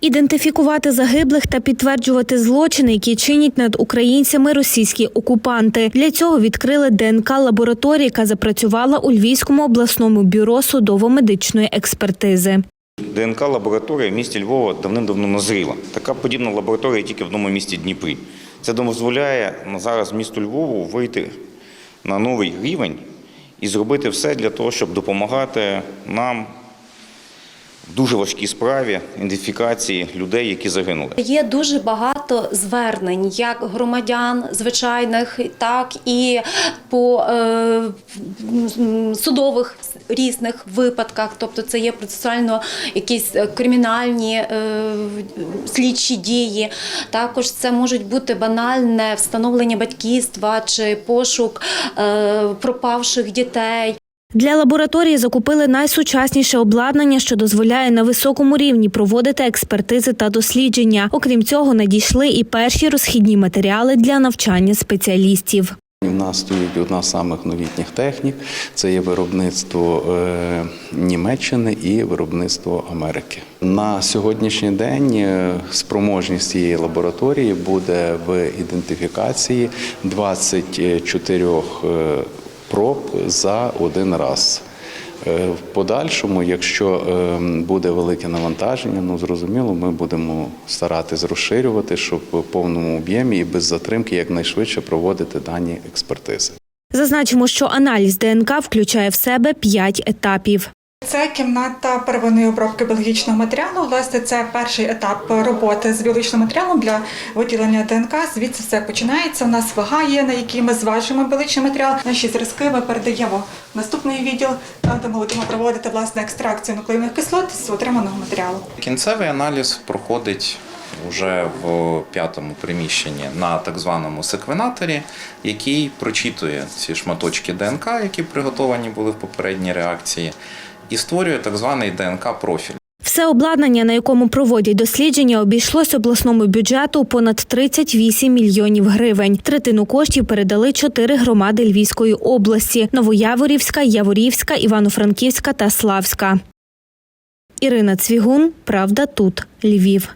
Ідентифікувати загиблих та підтверджувати злочини, які чинять над українцями російські окупанти. Для цього відкрили ДНК лабораторію, яка запрацювала у Львівському обласному бюро судово-медичної експертизи. ДНК лабораторія в місті Львова давним-давно назріла. Така подібна лабораторія тільки в одному місті Дніпрі. Це дозволяє зараз місту Львову вийти на новий рівень і зробити все для того, щоб допомагати нам дуже важкій справі ідентифікації людей, які загинули. Є дуже багато звернень, як громадян звичайних, так і по е, судових різних випадках. Тобто, це є процесуально якісь е, кримінальні е, слідчі дії. Також це можуть бути банальне встановлення батьківства чи пошук е, пропавших дітей. Для лабораторії закупили найсучасніше обладнання, що дозволяє на високому рівні проводити експертизи та дослідження. Окрім цього, надійшли і перші розхідні матеріали для навчання спеціалістів. У нас стоїть одна з самих новітніх технік. Це є виробництво е, Німеччини і виробництво Америки. На сьогоднішній день е, спроможність цієї лабораторії буде в ідентифікації 24 е, проб за один раз. Е, В подальшому, якщо е, буде велике навантаження, ну зрозуміло, ми будемо старатись розширювати, щоб в повному об'ємі і без затримки якнайшвидше проводити дані експертизи. Зазначимо, що аналіз ДНК включає в себе п'ять етапів. Це кімната первинної обробки біологічного матеріалу. Власне, це перший етап роботи з біологічним матеріалом для виділення ДНК. Звідси все починається. У нас вага є, на якій ми зважуємо біологічний матеріал. Наші зразки ми передаємо в наступний відділ, де ми будемо проводити власне екстракцію нуклеїних кислот з отриманого матеріалу. Кінцевий аналіз проходить вже в п'ятому приміщенні на так званому секвенаторі, який прочитує ці шматочки ДНК, які приготовані були в попередній реакції, і створює так званий ДНК-профіль. Все обладнання, на якому проводять дослідження, обійшлось обласному бюджету понад 38 мільйонів гривень. Третину коштів передали чотири громади Львівської області: Новояворівська, Яворівська, Івано-Франківська та Славська. Ірина Цвігун, Правда тут, Львів.